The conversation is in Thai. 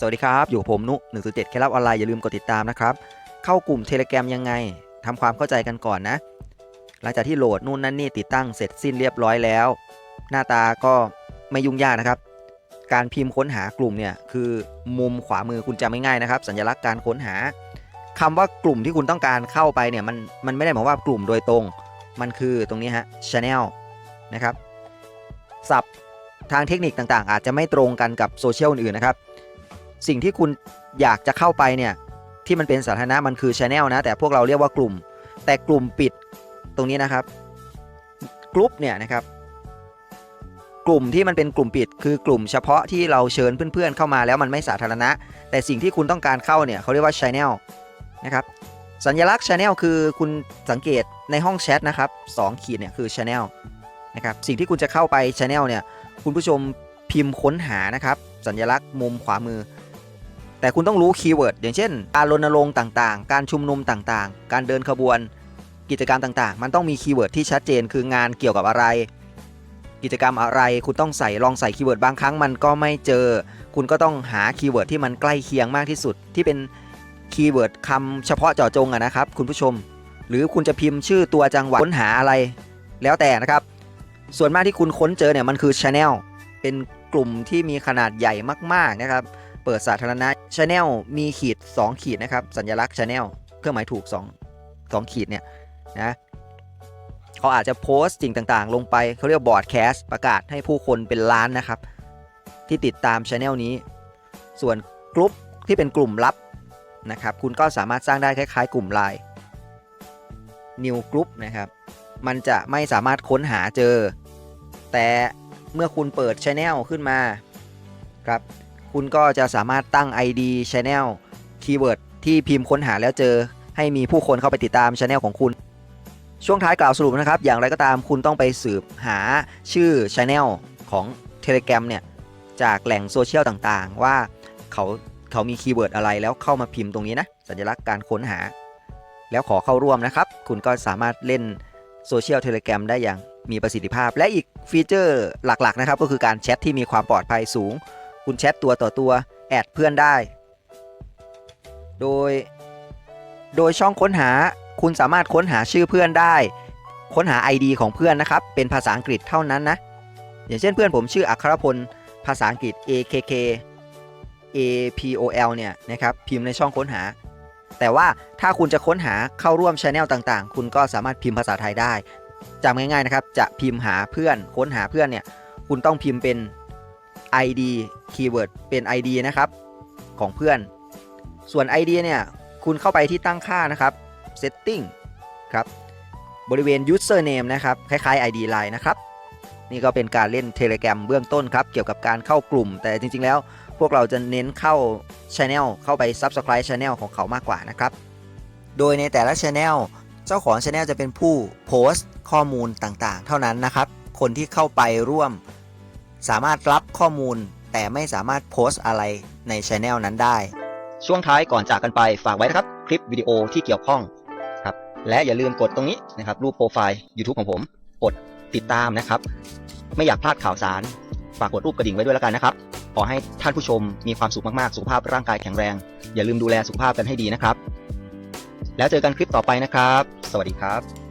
สวัสดีครับ อยู่ผมนุ107เคล็ดลับออนไลน์อย่าลืมกดติดตามนะครับ เข้ากลุ่ม Telegram ยังไงทำความเข้าใจกันก่อนนะ หลังจากที่โหลดนู่นนั่นนี่ติดตั้งเสร็จสิ้นเรียบร้อยแล้ว หน้าตาก็ไม่ยุ่งยากนะครับ การพิมพ์ค้นหากลุ่มเนี่ยคือมุมขวามือคุณจำไม่ง่ายนะครับ สัญลักษณ์การค้นหาคำว่ากลุ่มที่คุณต้องการเข้าไปเนี่ยมันมันไม่ได้หมายว่ากลุ่มโดยตรง มันคือตรงนี้ฮะ channel นะครับศัพท์ทางเทคนิคต่างๆ อาจจะไม่ตรงกันกับโซเชียลอื่นๆนะครับ สิ่งที่คุณอยากจะเข้าไปเนี่ยที่มันเป็นสาธารณะมันคือ Channel นะ แต่พวกเราเรียกว่ากลุ่ม แต่กลุ่มปิดตรงนี้นะครับกลุ่มเนี่ยนะครับ กลุ่มที่มันเป็นกลุ่มปิด คือกลุ่มเฉพาะที่เราเชิญเพื่อนๆ เข้ามาแล้วมันไม่สาธารณะ แต่สิ่งที่คุณต้องการเข้าเนี่ยเขาเรียกว่า Channel นะครับสัญลักษณ์ Channel คือคุณสังเกตในห้องแชทนะครับ2ขีดเนี่ยคือ Channel นะครับสิ่งที่คุณจะเข้าไป Channel เนี่ยคุณผู้ชมพิมพ์ค้นหานะครับสัญลักษณ์มุมขวามือ แต่คุณต้องรู้คีย์เวิร์ดอย่างเช่น การรณรงค์ต่างๆ การชุมนุมต่างๆ การเดินขบวน กิจกรรมต่างๆ มันต้องมีคีย์เวิร์ดที่ชัดเจนคืองานเกี่ยวกับอะไร กิจกรรมอะไรคุณต้องใส่ลองใส่คีย์เวิร์ดบางครั้งมันก็ไม่เจอ คุณก็ต้องหาคีย์เวิร์ดที่มันใกล้เคียงมากที่สุด ที่เป็นคีย์เวิร์ดคำเฉพาะเจาะจงอะนะครับ คุณผู้ชม หรือคุณจะพิมพ์ชื่อตัวจังหวัดค้นหาอะไร แล้วแต่นะครับ ส่วนมากที่คุณค้นเจอเนี่ยมันคือ Channel เป็นกลุ่มที่มีขนาดใหญ่มากๆนะครับ เปิดสาธารณะ Channel มีขีด 2 ขีดนะครับ สัญลักษณ์ Channel เครื่องหมายถูก 2 2 ขีดเนี่ยนะเขาอาจจะโพสต์สิ่งต่างๆ ลงไปเขาเรียกบอร์ดแคสต์ประกาศให้ผู้คนเป็นล้านนะครับ ที่ติดตาม Channel นี้ ส่วนกลุ่มที่เป็นกลุ่มลับนะครับ คุณก็สามารถสร้างได้คล้ายๆ กลุ่มไลน์ New Group นะครับ มันจะไม่สามารถค้นหาเจอ แต่เมื่อคุณเปิด Channel ขึ้นมาครับ คุณก็จะสามารถตั้ง ID Channel คีย์เวิร์ดที่พิมพ์ค้นหาแล้วเจอ ให้มีผู้คนเข้าไปติดตาม Channel ของคุณ ช่วงท้ายกล่าวสรุปนะครับ อย่างไรก็ตามคุณต้องไปสืบหาชื่อ Channel ของ Telegram เนี่ย จากแหล่งโซเชียลต่างๆ ว่าเขาเขามีคีย์เวิร์ดอะไรแล้วเข้ามาพิมพ์ตรงนี้นะ สัญลักษณ์การค้นหา แล้วขอเข้าร่วมนะครับ คุณก็สามารถเล่นโซเชียลเทเล gram ได้อย่างมีประสิทธิภาพ และอีกฟีเจอร์หลักๆนะครับก็คือการแชทที่มีความปลอดภัยสูง คุณแชทตัวต่อตัวแอดเพื่อนได้ โดย โดยช่องค้นหาคุณสามารถค้นหาชื่อเพื่อนได้ ค้นหา ID ของเพื่อนนะครับ เป็นภาษาอังกฤษเท่านั้นนะ อย่างเช่นเพื่อนผมชื่ออัครพล ภาษาอังกฤษ AKK APOL เนี่ยนะครับ พิมพ์ในช่องค้นหา แต่ว่าถ้าคุณจะค้นหาเข้าร่วมช anel ต่างๆ คุณก็สามารถพิมพ์ภาษาไทยได้จำง่ายๆนะครับ จะพิมพ์หาเพื่อน ค้นหาเพื่อนเนี่ย คุณต้องพิมพ์เป็น ID keyword เป็น ID นะครับ ของเพื่อน ส่วน ID เนี่ย คุณเข้าไปที่ตั้งค่านะครับ setting ครับ บริเวณ username นะครับ คล้ายๆ ID Line นะครับ นี่ก็เป็นการเล่น Telegram เบื้องต้นครับ เกี่ยวกับการเข้ากลุ่ม แต่จริง ๆ แล้วพวกเราจะเน้นเข้า Channel เข้าไป Subscribe Channel ของเขามากกว่านะครับ โดยในแต่ละ Channel เจ้าของ Channel จะเป็นผู้โพสต์ข้อมูลต่างๆ เท่านั้นนะครับ คนที่เข้าไปร่วม สามารถรับข้อมูลแต่ไม่สามารถโพสต์อะไรใน Channel นั้นได้ ช่วงท้ายก่อนจากกันไปฝากไว้นะครับ คลิปวิดีโอที่เกี่ยวข้องครับและอย่าลืมกดตรงนี้นะครับรูปโปรไฟล์ YouTube ของผม กดติดตามนะครับ ไม่อยากพลาดข่าวสาร ฝากกดรูปกระดิ่งไว้ด้วยแล้วกันนะครับ ขอให้ท่านผู้ชมมีความสุขมากๆ สุขภาพร่างกายแข็งแรง อย่าลืมดูแลสุขภาพกันให้ดีนะครับ แล้วเจอกันคลิปต่อไปนะครับ สวัสดีครับ